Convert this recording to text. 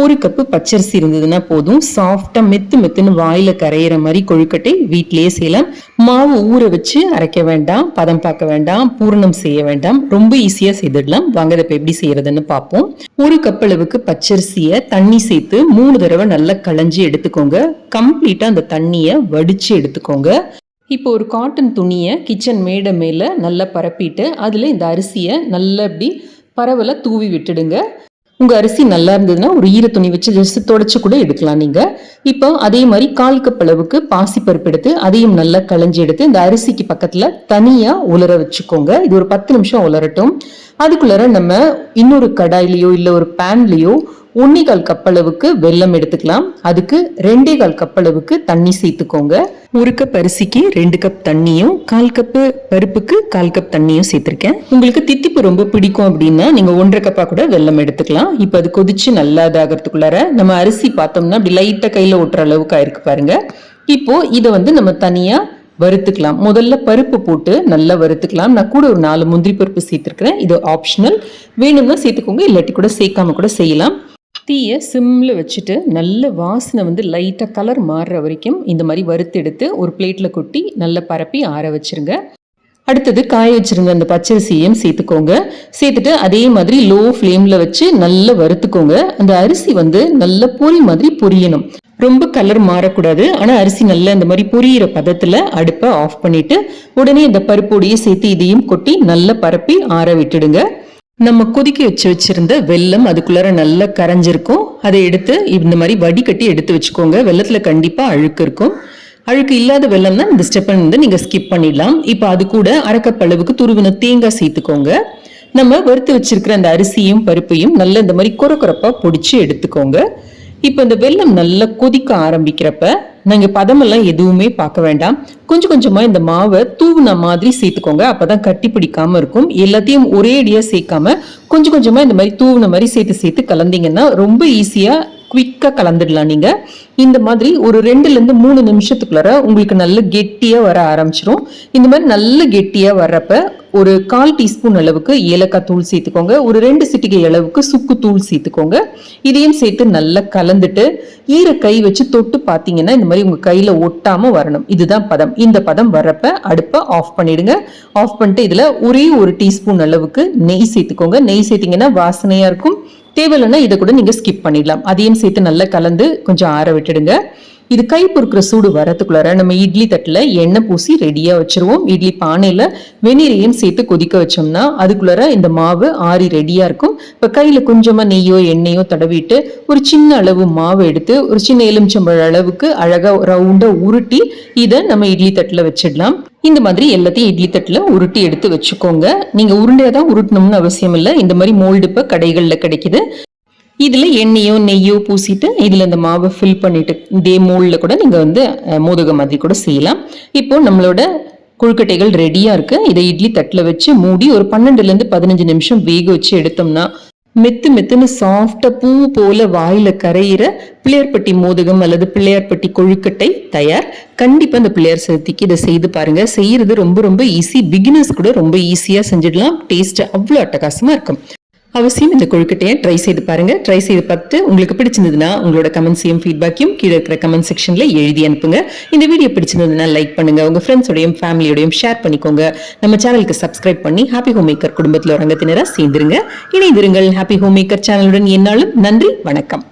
ஒரு கப்பு பச்சரிசி இருந்ததுன்னா போதும். சாஃப்டாக மெத்து மெத்துன்னு வாயில் கரையிற மாதிரி கொழுக்கட்டை வீட்டிலேயே செய்யலாம். மாவு ஊற வச்சு அரைக்க வேண்டாம். பதம் பார்க்க வேண்டாம். பூரணம் செய்ய வேண்டாம். ரொம்ப ஈஸியாக செய்திடலாம். வாங்க இப்போ எப்படி செய்யறதுன்னு பார்ப்போம். ஒரு கப் அளவுக்கு பச்சரிசியை தண்ணி சேர்த்து மூணு தடவை நல்லா களைஞ்சி எடுத்துக்கோங்க. கம்ப்ளீட்டாக அந்த தண்ணியை வடித்து எடுத்துக்கோங்க. இப்போ ஒரு காட்டன் துணியை கிச்சன் மேடை மேலே நல்லா பரப்பிட்டு அதில் இந்த அரிசியை நல்லா இப்படி பரவலை தூவி விட்டுடுங்க. உங்கள் அரிசி நல்லா இருந்ததுன்னா ஒரு ஈர துணி வச்சு ஜஸ்ட் தொடச்சி கூட எடுக்கலாம் நீங்கள் இப்போ அதே மாதிரி கால் கப் அளவுக்கு பாசிப்பருப்பு எடுத்து அதையும் நல்லா களைஞ்சி எடுத்து இந்த அரிசிக்கு பக்கத்தில் தனியாக உலர வச்சுக்கோங்க. இது ஒரு பத்து நிமிஷம் உலரட்டும். அதுக்குள்ளார நம்ம இன்னொரு கடாயிலையோ இல்லை ஒரு பேன்லேயோ ஒன்னே கால் கப் அளவுக்கு வெல்லம் எடுத்துக்கலாம். அதுக்கு ரெண்டே கால் கப் அளவுக்கு தண்ணி சேர்த்துக்கோங்க. ஒரு கப் அரிசிக்கு ரெண்டு கப் தண்ணியும் கால் கப்பு பருப்புக்கு கால் கப் தண்ணியும் சேர்த்துருக்கேன். உங்களுக்கு தித்திப்பு ரொம்ப பிடிக்கும் அப்படின்னா நீங்கள் ஒன்றரை கப்பாக கூட வெள்ளம் எடுத்துக்கலாம். இப்போ அது கொதிச்சு நல்லா இதாகிறதுக்குள்ளார நம்ம அரிசி பார்த்தோம்னா அப்படி லைட்டாக கையில் ஒட்டுற அளவுக்கு ஆயிருக்கு பாருங்க. இப்போ இதை வந்து நம்ம தனியாக வறுத்துக்கலாம். முதல்ல பருப்பு போட்டு நல்லா வறுத்துக்கலாம். நான் கூட ஒரு நாலு முந்திரி பருப்பு சேர்த்துருக்கிறேன். இது ஆப்ஷனல் வேணும்னா சேர்த்துக்கோங்க. இல்லாட்டி கூட சேர்க்காம கூட செய்யலாம். தீயை சிம்மில் வச்சுட்டு நல்ல வாசனை வந்து லைட்டாக கலர் மாறுற வரைக்கும் இந்த மாதிரி வறுத்தெடுத்து ஒரு பிளேட்டில் கொட்டி நல்லா பரப்பி ஆற வச்சிருங்க. அடுத்தது காய வச்சுருங்க அந்த பச்சரிசியையும் சேர்த்துக்கோங்க. சேர்த்துட்டு அதே மாதிரி லோ ஃப்ளேமில் வச்சு நல்லா வறுத்துக்கோங்க. அந்த அரிசி வந்து நல்ல பொரி மாதிரி பொரியணும். ரொம்ப கலர் மாறக்கூடாது. ஆனால் அரிசி நல்லா இந்த மாதிரி பொரியிற பதத்தில் அடுப்பை ஆஃப் பண்ணிவிட்டு உடனே இந்த பருப்பொடியை சேர்த்து இதையும் கொட்டி நல்லா பரப்பி ஆற விட்டுடுங்க. நம்ம கொதிக்க வச்சு வச்சிருந்த வெல்லம் அதுக்குள்ளார நல்லா கரைஞ்சிருக்கும். அதை எடுத்து இந்த மாதிரி வடிகட்டி எடுத்து வச்சுக்கோங்க. வெள்ளத்தில் கண்டிப்பாக அழுக்கு இருக்கும். அழுக்கு இல்லாத வெள்ளம் தான் இந்த ஸ்டெப்பை வந்து நீங்கள் ஸ்கிப் பண்ணிடலாம். இப்போ அது கூட அரைக்கப் அளவுக்கு துருவின தேங்காய் சேர்த்துக்கோங்க. நம்ம வறுத்து வச்சிருக்கிற அந்த அரிசியும் பருப்பையும் நல்லா இந்த மாதிரி குறை குறப்பாக பொடிச்சு எடுத்துக்கோங்க. இப்போ இந்த வெள்ளம் நல்லா கொதிக்க ஆரம்பிக்கிறப்ப நாங்கள் பதமெல்லாம் எதுவுமே பார்க்க வேண்டாம். கொஞ்சம் கொஞ்சமாக இந்த மாவை தூவுன மாதிரி சேர்த்துக்கோங்க. அப்போ தான் கட்டி பிடிக்காம இருக்கும். எல்லாத்தையும் ஒரே அடியாக சேர்க்காம கொஞ்சம் கொஞ்சமாக இந்த மாதிரி தூவுன மாதிரி சேர்த்து சேர்த்து கலந்தீங்கன்னா ரொம்ப ஈஸியாக குயிக்காக கலந்துடலாம் நீங்கள் இந்த மாதிரி ஒரு ரெண்டுலேருந்து மூணு நிமிஷத்துக்குள்ளார உங்களுக்கு நல்ல கெட்டியாக வர ஆரம்பிச்சிரும். இந்த மாதிரி நல்ல கெட்டியாக வர்றப்ப ஒரு கால் டீஸ்பூன் அளவுக்கு ஏலக்காய் தூள் சேர்த்துக்கோங்க. ஒரு ரெண்டு சிட்டிகை அளவுக்கு சுக்கு தூள் சேர்த்துக்கோங்க. இதையும் சேர்த்து நல்லா கலந்துட்டு ஈர கை வச்சு தொட்டு பார்த்தீங்கன்னா இந்த மாதிரி உங்கள் கையில் ஒட்டாமல் வரணும். இதுதான் பதம். இந்த பதம் வரப்ப அடுப்பை ஆஃப் பண்ணிடுங்க. ஆஃப் பண்ணிட்டு இதில் ஒரே ஒரு டீஸ்பூன் அளவுக்கு நெய் சேர்த்துக்கோங்க. நெய் சேர்த்தீங்கன்னா வாசனையாக இருக்கும். தேவையில்லைன்னா இதை கூட நீங்கள் ஸ்கிப் பண்ணிடலாம். அதையும் சேர்த்து நல்லா கலந்து கொஞ்சம் ஆற விட்டுடுங்க. இது கை பொறுக்கிற சூடு வரத்துக்குள்ளார நம்ம இட்லி தட்டில் எண்ணெய் பூசி ரெடியாக வச்சுருவோம். இட்லி பானையில் வெந்நீரையும் சேர்த்து கொதிக்க வச்சோம்னா அதுக்குள்ளார இந்த மாவு ஆறி ரெடியாக இருக்கும். இப்போ கையில் கொஞ்சமாக நெய்யோ எண்ணெயோ தடவிட்டு ஒரு சின்ன அளவு மாவு எடுத்து ஒரு சின்ன எலுமிச்சம்பழ அளவுக்கு அழகாக ரவுண்டாக உருட்டி இதை நம்ம இட்லி தட்டில் வச்சிடலாம். இந்த மாதிரி எல்லாத்தையும் இட்லி தட்டில் உருட்டி எடுத்து வச்சுக்கோங்க. நீங்கள் உருண்டையாக தான் உருட்டணும்னு அவசியம் இல்லை. இந்த மாதிரி மோல்டு இப்போ கடைகளில் கிடைக்குது. இதில் எண்ணெயோ நெய்யோ பூசிட்டு இதில் இந்த மாவை ஃபில் பண்ணிட்டு இதே மோல்டில் கூட நீங்கள் வந்து அஹ், மோதகம் மாதிரி கூட செய்யலாம். இப்போது நம்மளோட கொழுக்கட்டைகள் ரெடியாக இருக்குது இதை இட்லி தட்டில் வச்சு மூடி ஒரு பன்னெண்டுலேருந்து பதினஞ்சு நிமிஷம் வேக வச்சு எடுத்தோம்னா மெத்து மெத்துன்னு சாஃப்டாக பூ போல வாயில் கரையிற பிள்ளையார்பட்டி மோதகம் அல்லது பிள்ளையார்பட்டி கொழுக்கட்டை தயார். கண்டிப்பாக இந்த பிள்ளையார் சதுர்த்திக்கு இதை செய்து பாருங்கள் செய்கிறது ரொம்ப ரொம்ப ஈஸி பிகினர்ஸ் கூட ரொம்ப ஈஸியாக செஞ்சிடலாம். டேஸ்ட் அவ்வளோ அட்டகாசமாக இருக்கும். அவசியம் இந்த கொழுக்கட்டையை ட்ரை செய்து பாருங்க. ட்ரை செய்து பார்த்து உங்களுக்கு பிடிச்சிருந்ததுன்னா உங்களோட கமெண்ட்ஸையும் ஃபீட்பேக்கையும் கீழே இருக்கிற கமெண்ட் செக்ஷன்ல எழுதி அனுப்புங்க. இந்த வீடியோ பிடிச்சிருந்ததுன்னா லைக் பண்ணுங்க. உங்க ஃப்ரெண்ட்ஸோடையும் ஃபேமிலியோடையும் ஷேர் பண்ணிக்கோங்க. நம்ம சேனலுக்கு சப்ஸ்கிரைப் பண்ணி ஹாப்பி ஹோம் மேக்கர் குடும்பத்தில் ஒரு அங்கத்தினராக சேர்ந்துருங்க. இணைந்திருங்கள் ஹாப்பி ஹோம் மேக்கர் சேனலுடன் என்னாலும் நன்றி வணக்கம்.